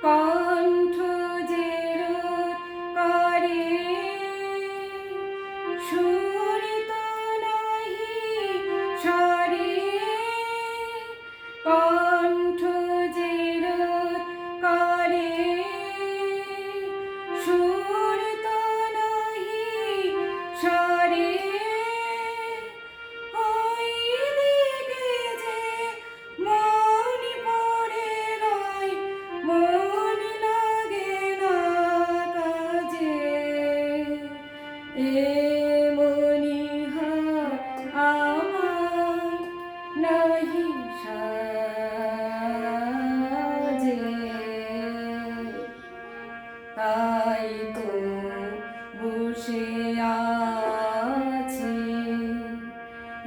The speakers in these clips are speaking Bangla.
Oh. আছে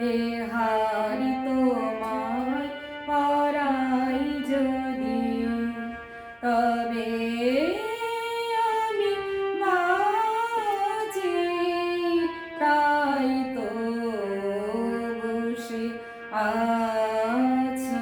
এ হারি তোমার পরাই যদি তবে আমি বাঁচি তাই তো বসে আছি।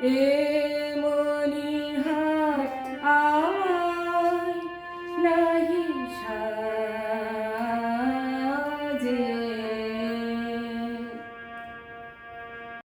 E,